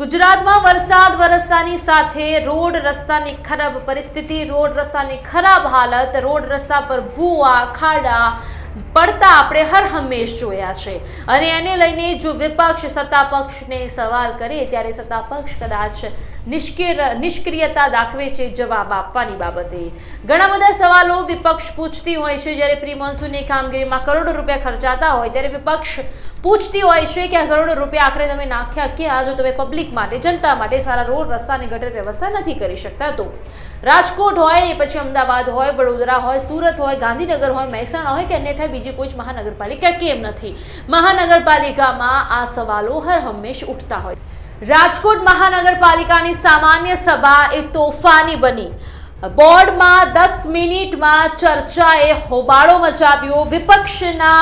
ગુજરાતમાં વરસાદ વરસતાની સાથે રોડ રસ્તાની ખરાબ પરિસ્થિતિ, રોડ રસ્તાની ખરાબ હાલત, રોડ રસ્તા પર ભૂવા, ખાડા પડતા આપણે હર હંમેશ જોયા છે. અને એને લઈને જો વિપક્ષ સત્તા પક્ષને સવાલ કરે ત્યારે સત્તા પક્ષ કદાચ નિષ્ક્રિય નિષ્ક્રિયતા દાખવે છે જવાબ આપવાની બાબતે. ઘણા બધા સવાલો વિપક્ષ પૂછતી હોય છે. જ્યારે પ્રી મોન્સૂનની કામગીરીમાં કરોડો રૂપિયા ખર્ચાતા હોય ત્યારે વિપક્ષ પૂછતી હોય છે કે આ કરોડો રૂપિયા આખરે તમે નાખ્યા ક્યાં? જો તમે પબ્લિક માટે, જનતા માટે સારા રોડ રસ્તા અને ગટર વ્યવસ્થા નથી કરી શકતા તો. રાજકોટ હોય પછી અમદાવાદ હોય, વડોદરા હોય, સુરત હોય, ગાંધીનગર હોય, મહેસાણા હોય કે અન્યથા બીજી કોઈ જ મહાનગરપાલિકા કેમ નથી? મહાનગરપાલિકામાં આ સવાલો હર હંમેશ ઉઠતા હોય. રાજકોટ મહાનગરપાલિકાની સામાન્ય સભા એ તોફાની બની. બોર્ડમાં દસ મિનિટમાં ચર્ચાએ હોબાળો મચાવ્યો. વિપક્ષના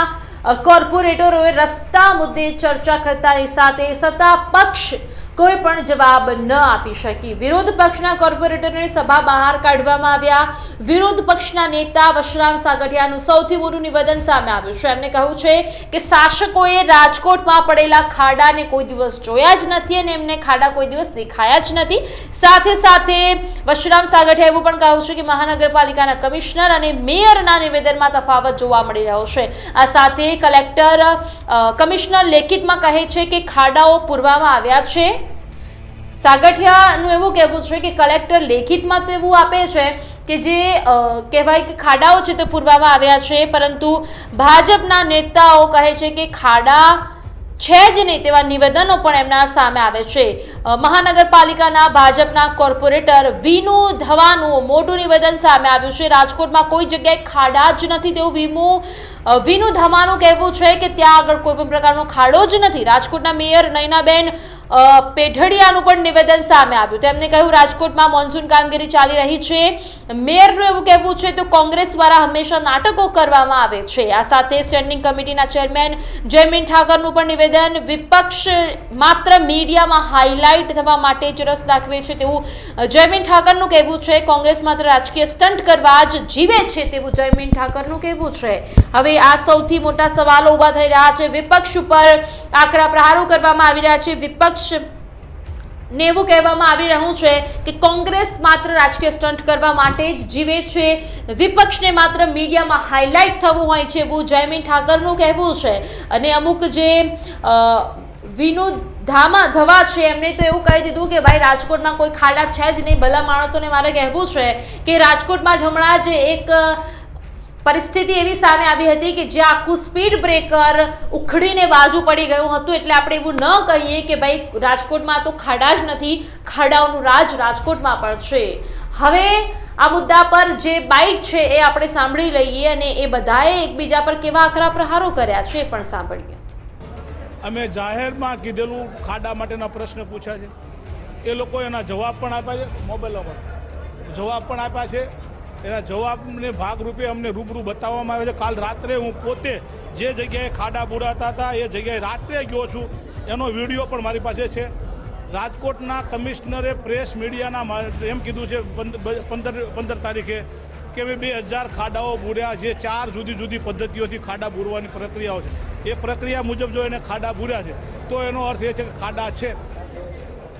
કોર્પોરેટરોએ રસ્તા મુદ્દે ચર્ચા કરતાની સાથે સત્તા પક્ષ કોઈ પણ જવાબ ન આપી શકી. વિરોધ પક્ષના કોર્પોરેટરને સભા બહાર કાઢવામાં આવ્યા. વિરોધ પક્ષના નેતા વશરામ સાગઠિયાનું સૌથી મોટું નિવેદન સામે આવ્યું છે. એમને કહ્યું છે કે શાસકોએ રાજકોટમાં પડેલા ખાડાને કોઈ દિવસ જોયા જ નથી અને એમને ખાડા કોઈ દિવસ દેખાયા જ નથી. સાથે સાથે વશરામ સાગઠિયા એવું પણ કહ્યું છે કે મહાનગરપાલિકાના કમિશનર અને મેયરના નિવેદનમાં તફાવત જોવા મળી રહ્યો છે. આ સાથે કલેક્ટર કમિશનર લેખિતમાં કહે છે કે ખાડાઓ પૂરવામાં આવ્યા છે. સાગઠિયાનું એવું કહેવું છે કે કલેક્ટર લેખિતમાં તો એવું આપે છે કે જે કહેવાય કે ખાડાઓ છે તે પૂરવામાં આવ્યા છે, પરંતુ ભાજપના નેતાઓ કહે છે કે ખાડા છે જ નહીં તેવા નિવેદનો પણ એમના સામે આવે છે. મહાનગરપાલિકાના ભાજપના કોર્પોરેટર વિનુ ધવાનું મોટું નિવેદન સામે આવ્યું છે. રાજકોટમાં કોઈ જગ્યાએ ખાડા જ નથી તેવું વીમુ વિનુ ધમાનું કહેવું છે કે ત્યાં આગળ કોઈ પણ પ્રકારનો ખાડો જ નથી. રાજકોટના મેયર નયનાબેન પેઢડિયાનું પણ નિવેદન સામે આવ્યું. તેમણે કહ્યું, રાજકોટમાં મોન્સૂન કામગીરી ચાલી રહી છે. મેયરનું એવું કહેવું છે, તો કોંગ્રેસ દ્વારા હંમેશા નાટકો કરવામાં આવે છે. આ સાથે સ્ટેન્ડિંગ કમિટીના ચેરમેન જયમીન ઠાકરનું પણ નિવેદન. વિપક્ષ માત્ર મીડિયામાં હાઇલાઇટ થવા માટે જ રસ દાખવે છે તેવું જયમીન ઠાકરનું કહેવું છે. કોંગ્રેસ માત્ર રાજકીય સ્ટન્ટ કરવા જ જીવે છે તેવું જયમીન ઠાકરનું કહેવું છે. હવે આ સૌથી મોટા સવાલો ઊભા થઈ રહ્યા છે. વિપક્ષ ઉપર આકરા પ્રહારો કરવામાં આવી રહ્યા છે. વિપક્ષ ને એવું કહેવામાં આવી રહ્યું છે કે કોંગ્રેસ માત્ર રાજકીય સ્ટન્ટ કરવા માટે જ જીવે છે. વિપક્ષને માત્ર મીડિયામાં હાઇલાઇટ થવું હોય છે એવું જયમીન ઠાકરનું કહેવું છે. અને અમુક જે વિનોદ ધામા, ધવા છે, એમને તો એવું કહી દીધું કે ભાઈ રાજકોટમાં કોઈ ખાડા છે જ નહીં. ભલા માણસોને મારે કહેવું છે કે રાજકોટમાં જ હમણાં જ એક પરિસ્થિતિ એવી સામે આવી હતી કે જે આખું સ્પીડ બ્રેકર ઉખડીને બાજુ પડી ગયું હતું. એટલે આપણે એવું ન કહીએ કે ભાઈ, રાજકોટમાં તો ખાડા જ નથી, ખાડાઓનું રાજ રાજકોટમાં પણ છે. હવે આ મુદ્દા પર જે બાઇટ છે એ આપણે સાંભળી લઈએ અને એ બધાએ એકબીજા પર કેવા આકરા પ્રહારો કર્યા છે એ પણ સાંભળીએ. અમે જાહેરમાં કીધેલું ખાડા માટેના પ્રશ્ન પૂછ્યા છે. એ લોકો એના જવાબ પણ આપ્યા છે, મોબાઈલ પર જવાબ પણ આપ્યા છે. એના જવાબને ભાગરૂપે અમને રૂબરૂ બતાવવામાં આવે છે. કાલ રાત્રે હું પોતે જે જગ્યાએ ખાડા બુરાતા હતા, એ જગ્યાએ રાત્રે ગયો છું. એનો વીડિયો પણ મારી પાસે છે. રાજકોટના કમિશનરે પ્રેસ મીડિયાના એમ કીધું છે પંદ- પંદર પંદર તારીખે કે ભાઈ બે હજાર ખાડાઓ બુર્યા છે. ચાર જુદી જુદી પદ્ધતિઓથી ખાડા બુરવાની પ્રક્રિયાઓ છે. એ પ્રક્રિયા મુજબ જો એને ખાડા બુર્યા છે, તો એનો અર્થ એ છે કે ખાડા છે.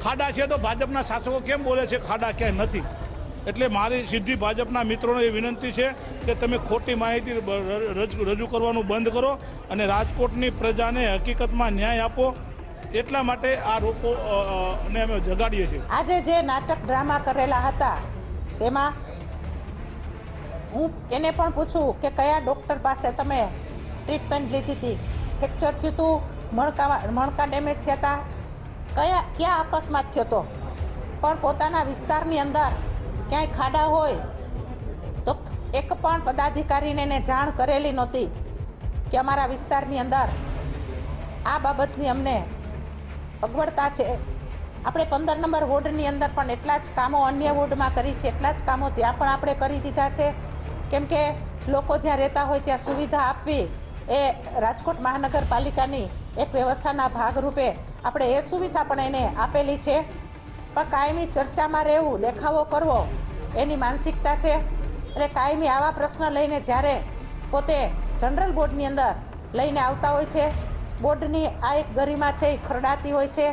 ખાડા છે તો ભાજપના શાસકો કેમ બોલે છે? ખાડા ક્યાંય નથી. એટલે મારી સીધી ભાજપના મિત્રોને એ વિનંતી છે કે તમે ખોટી માહિતી રજ- કરવાનું બંધ કરો અને રાજકોટની પ્રજાને હકીકતમાં ન્યાય આપો. એટલા માટે આ અ, ને અમે જગાડીએ છીએ. આજે જે નાટક ડ્રામા કરેલા હતા તેમાં હું એને પણ પૂછું કે કયા ડૉક્ટર પાસે તમે ટ્રીટમેન્ટ લીધી હતી? ફ્રેક્ચર થયું હતું મણકા મણકા ડેમેજ થયા હતા. કયા ક્યાં અકસ્માત થયો હતો? પણ પોતાના વિસ્તારની અંદર ક્યાંય ખાડા હોય, તો એક પણ પદાધિકારીને એને જાણ કરેલી નહોતી કે અમારા વિસ્તારની અંદર આ બાબતની અમને અગવડતા છે. આપણે પંદર નંબર વોર્ડની અંદર પણ એટલા જ કામો અન્ય વોર્ડમાં કરી છે, એટલા જ કામો ત્યાં પણ આપણે કરી દીધા છે. કેમ કે લોકો જ્યાં રહેતા હોય ત્યાં સુવિધા આપવી એ રાજકોટ મહાનગરપાલિકાની એક વ્યવસ્થાના ભાગરૂપે આપણે એ સુવિધા પણ એને આપેલી છે. પણ કાયમી ચર્ચામાં રહેવું, દેખાવો કરવો એની માનસિકતા છે. એટલે કાયમી આવા પ્રશ્ન લઈને જ્યારે પોતે જનરલ બોર્ડની અંદર લઈને આવતા હોય છે, બોર્ડની આ એક ગરિમા છે, એ ખરડાતી હોય છે.